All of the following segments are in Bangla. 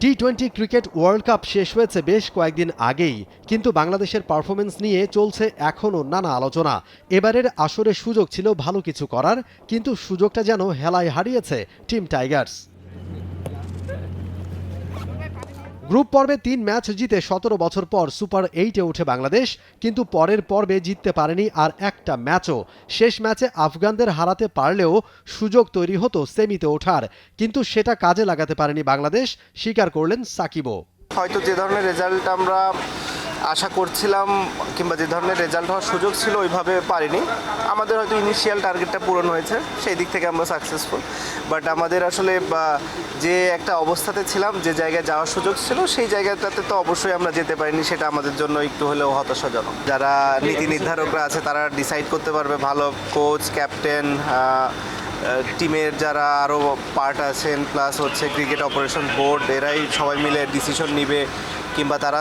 T twenty cricket world cup শেষ হয়েছে বেশ কয়েকদিন আগেই, কিন্তু বাংলাদেশের পারফরমেন্স নিয়ে চলছে এখনও নানা আলোচনা। এবারের আসরে সুযোগ ছিল ভালো কিছু করার, কিন্তু সুযোগটা যেন হেলায় হারিয়েছে টিম টাইগার্স। গ্রুপ পর্বে তিন ম্যাচ জিতে সতেরো বছর পর সুপার এইটে ওঠে বাংলাদেশ, কিন্তু পরের পর্বে জিততে পারেনি আর একটা ম্যাচও। শেষ ম্যাচে আফগানদের হারাতে পারলেও সুযোগ তৈরি হতো সেমিতে ওঠার, কিন্তু সেটা কাজে লাগাতে পারেনি বাংলাদেশ, স্বীকার করলেন সাকিবও। হয়তো যে ধরনের রেজাল্ট আমরা আশা করছিলাম কিংবা যে ধরনের রেজাল্ট হওয়ার সুযোগ ছিল ওইভাবে পারিনি। আমাদের হয়তো ইনিশিয়াল টার্গেটটা পূরণ হয়েছে সেই দিক থেকে আমরা সাকসেসফুল বাট আমাদের আসলে যে একটা অবস্থাতে ছিলাম যে জায়গায় যাওয়ার সুযোগ ছিল সেই জায়গাটাতে তো অবশ্যই আমরা যেতে পারিনি সেটা আমাদের জন্য একটু হলেও হতাশাজনক। যারা নীতি নির্ধারকরা আছে তারা ডিসাইড করতে পারবে ভালো কোচ ক্যাপ্টেন টিমের যারা আরও পার্ট আছেন প্লাস হচ্ছে ক্রিকেট অপারেশন বোর্ড এরাই সবাই মিলে ডিসিশন নিবে, কিংবা তারা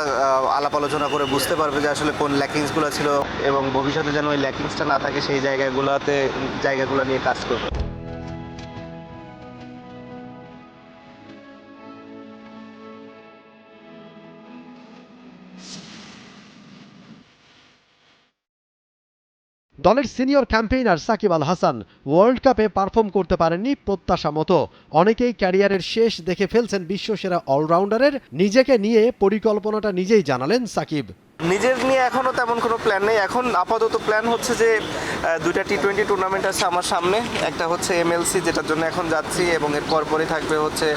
আলাপ আলোচনা করে বুঝতে পারবে যে আসলে কোন ল্যাকিংসগুলো ছিল এবং ভবিষ্যতে যেন ওই ল্যাকিংসটা না থাকে, সেই জায়গাগুলোতে, জায়গাগুলো নিয়ে কাজ করবে। দলের senior campaigner Shakib Al Hasan world কাপে পারফর্ম করতে পারেননি প্রত্যাশা মতো। অনেকেই ক্যারিয়ারের শেষ দেখে ফেলছেন বিশ্বসেরা অলরাউন্ডারের নিজেকে নিয়ে পরিকল্পনাটা নিজেই জানালেন সাকিব। নিজের নিয়ে এখনও তেমন কোনো প্ল্যান নেই। এখন আপাতত প্ল্যান হচ্ছে যে দুইটা টি টোয়েন্টি টুর্নামেন্ট আছে আমার সামনে। একটা হচ্ছে এমএলসি যেটার জন্য এখন যাচ্ছি এবং এর পরপরই থাকবে হচ্ছে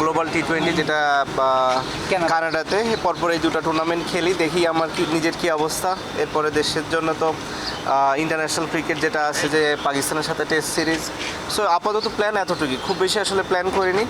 গ্লোবাল টি টোয়েন্টি যেটা কানাডাতে। পরপর এই দুটো টুর্নামেন্ট খেলি দেখি আমার কি নিজের কি অবস্থা। এরপরে দেশের জন্য তো ইন্টারন্যাশনাল ক্রিকেট যেটা আছে যে পাকিস্তানের সাথে টেস্ট সিরিজ সো আপাতত প্ল্যান এতটুকুই। খুব বেশি আসলে প্ল্যান করিনি।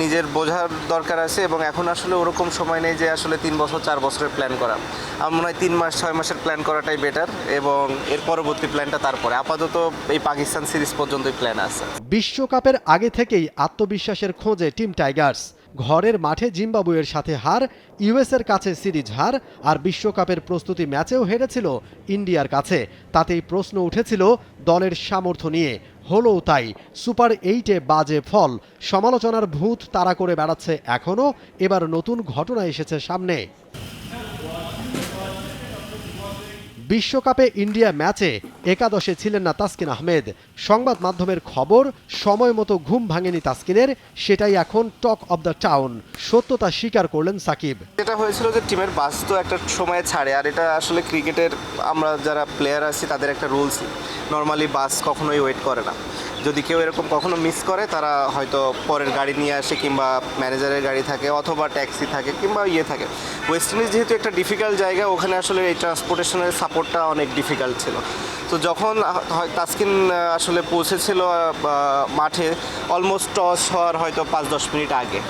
নিজের বোঝার দরকার আছে এবং এখন আসলে ওরকম সময় নেই যে আসলে তিন বছর, চার বছরের প্ল্যান করা। আমার মনে হয় তিন মাস, ছয় মাসের প্ল্যান করাটাই বেটার এবং এর পরবর্তী প্ল্যানটা তারপরে। আপাতত এই পাকিস্তান সিরিজ পর্যন্তই প্ল্যান আছে। বিশ্বকাপের আগে থেকেই আত্মবিশ্বাসের খোঁজে টিম টাইগার্স। ঘরের মাঠে জিম্বাবুয়ের সাথে হার, ইউএসের কাছে সিরিজ হার, আর বিশ্বকাপের প্রস্তুতি ম্যাচেও হেরেছিল ইন্ডিয়ার কাছে। তাতেই প্রশ্ন উঠেছিল দলের সামর্থ্য নিয়ে। হলো তাই সুপার এইটে বাজে ফল। সমালোচনার ভূত তারা করে বেড়াচ্ছে এখনও। এবার নতুন ঘটনা এসেছে সামনে। বিশ্বকাপে ইন্ডিয়া ম্যাচে একাদশে ছিলেন না তাসকিন আহমেদ। সংবাদ মাধ্যমের খবর, সময় মতো ঘুম ভাঙেনি তাসকিনের, সেটাই এখন টক অব দ্য টাউন। সত্যতা স্বীকার করলেন সাকিব। এটা হয়েছিল যে টিমের বাস তো একটা সময় ছাড়ে, আর এটা আসলে ক্রিকেটের আমরা যারা প্লেয়ার আছি তাদের একটা রুলস নর্মালি বাস কখনোই ওয়েট করে না। যদি কেউ এরকম কখনো মিস করে, তারা হয়তো পরের গাড়ি নিয়ে আসে কিংবা ম্যানেজারের গাড়ি থাকে অথবা ট্যাক্সি থাকে কিংবা ইয়ে থাকে। ওয়েস্ট ইন্ডিজ যেহেতু একটা ডিফিকাল্ট জায়গা, ওখানে আসলে এই ট্রান্সপোর্টেশনের সাপোর্টটা অনেক ডিফিকাল্ট ছিল। তো যখন তাসকিন আসলে পৌঁছেছিল মাঠে অলমোস্ট টস হওয়ার হয়তো পাঁচ দশ মিনিট আগে।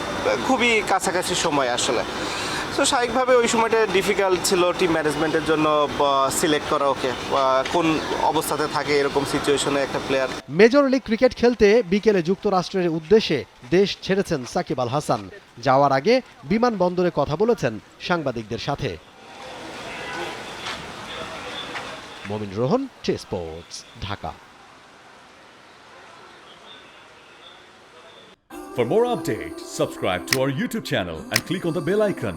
খুবই কাছাকাছি সময় আসলে। তো স্বাভাবিকভাবে ওই সময়টা ডিফিকাল্ট ছিল টিম ম্যানেজমেন্টের জন্য সিলেক্ট করা ওকে কোন অবস্থাতে থাকে এরকম সিচুয়েশনে একটা প্লেয়ার মেজর লিগ ক্রিকেট খেলতে বিকেলে যুক্তরাষ্ট্রের উদ্দেশ্যে দেশ ছেড়েছেন সাকিব আল হাসান। যাওয়ার আগে বিমানবন্দরে কথা বলেছেন সাংবাদিকদের সাথে। মমিন রোহন টে sports Dhaka. For more updates, subscribe to our YouTube channel and click on the bell icon.